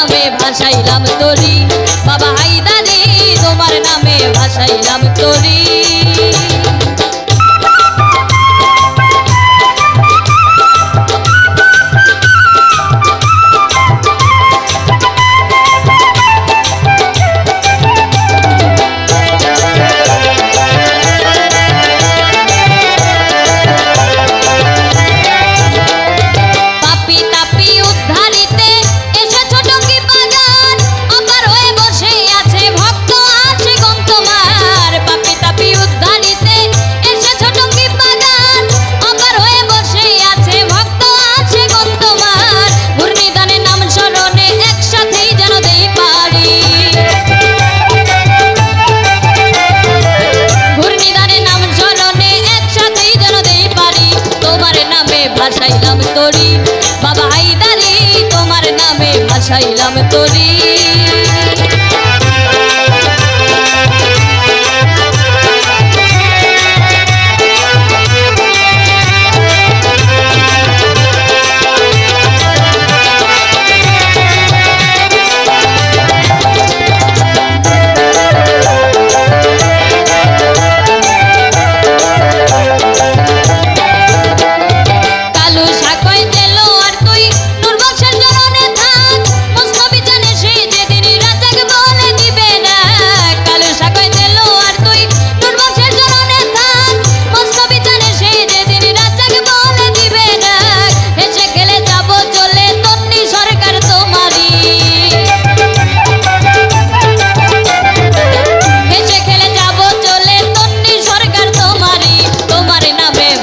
নামে ভাসাইলাম তরি। বাবা হাইদারি তোমার নামে ভাসাইলাম তোরি। ভাসাইলাম তোরি। বাবা আইদারি তোমার নামে ভাসাইলাম তোরি।